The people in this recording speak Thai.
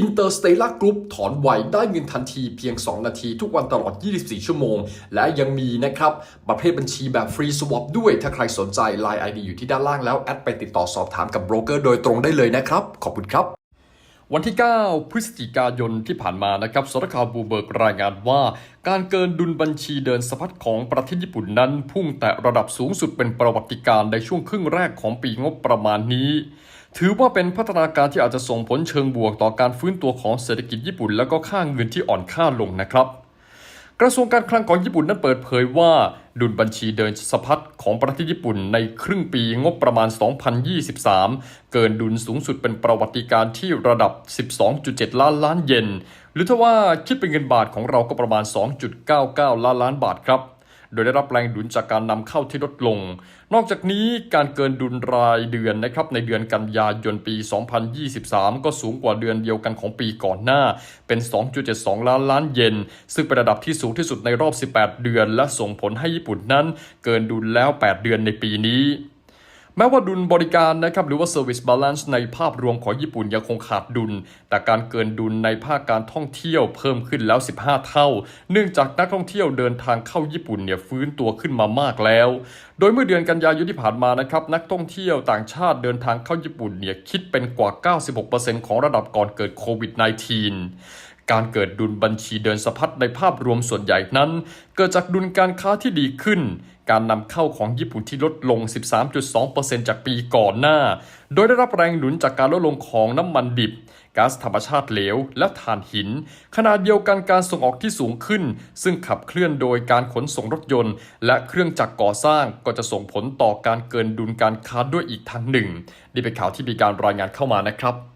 Interstellar Group ถอนไวได้เงินทันทีเพียง 2 นาทีทุกวันตลอด 24 ชั่วโมง และยังมีนะครับ ประเภทบัญชีแบบฟรีสวอปด้วย ถ้าใครสนใจ Line ID อยู่ที่ด้านล่างแล้ว แอดไปติดต่อสอบถามกับโบรกเกอร์โดยตรงได้เลยนะครับ ขอบคุณครับ วันที่ 9 พฤศจิกายนที่ผ่านมานะครับสำนักข่าวบูเบิร์กรายงานว่า การเกินดุลบัญชีเดินสะพัดของประเทศญี่ปุ่นนั้น พุ่งแต่ระดับสูงสุดเป็นประวัติการณ์ในช่วงครึ่งแรกของปีงบประมาณนี้ ถือว่าเป็นพัฒนาการที่อาจจะส่งผลเชิงบวกต่อการฟื้นตัวของเศรษฐกิจญี่ปุ่น และก็ค่าเงินที่อ่อนค่าลงนะครับ กระทรวงการคลังของญี่ปุ่นนั้นเปิดเผยว่า ดุลบัญชีเดินสะพัดของประเทศญี่ปุ่นในครึ่งปีงบประมาณ 2023 เกินดุลสูงสุดเป็นประวัติการณ์ที่ระดับ 12.7 ล้านล้านเยน หรือถ้าว่าคิดเป็นเงินบาทของเราก็ประมาณ 2.99 ล้านล้านบาทครับ โดยได้รับแรงดุลจากการนำเข้าที่ลดลง นอกจากนี้การเกินดุลรายเดือนนะครับในเดือนกันยายนปี 2023 ก็สูงกว่าเดือนเดียวกันของปีก่อนหน้า เป็น 2.72 ล้านล้านเยน ซึ่งเป็นระดับที่สูงที่สุดในรอบ 18 เดือน และส่งผลให้ญี่ปุ่นนั้น เกินดุลแล้ว 8 เดือนในปีนี้ แม้ว่าดุลบริการนะครับหรือว่า Service Balance ในภาพรวมของญี่ปุ่นยังคงขาดดุล แต่การเกินดุลในภาคการท่องเที่ยวเพิ่มขึ้นแล้ว 15 เท่า เนื่องจากนักท่องเที่ยวเดินทางเข้าญี่ปุ่นเนี่ยฟื้นตัวขึ้นมามากแล้ว โดยเมื่อเดือนกันยายนที่ผ่านมานะครับนักท่องเที่ยวต่างชาติเดินทางเข้าญี่ปุ่นเนี่ยคิดเป็นกว่า 96%ของระดับก่อนเกิดโควิด -19 การเกิดดุลบัญชีเดินสะพัดในภาพรวมส่วนใหญ่นั้น เกิดจากดุลการค้าที่ดีขึ้น การนำเข้าของญี่ปุ่นที่ลดลง 13.2%จากปีก่อนหน้า โดยได้รับแรงหนุนจากการลดลงของน้ำมันดิบก๊าซธรรมชาติเหลว และถ่านหิน ขณะเดียวกันการส่งออกที่สูงขึ้น ซึ่งขับเคลื่อนโดยการขนส่งรถยนต์ และเครื่องจักรก่อสร้างก็จะส่งผลต่อการเกินดุลการค้าด้วยอีกทางหนึ่ง นี่เป็นข่าวที่มีการรายงานเข้ามานะครับ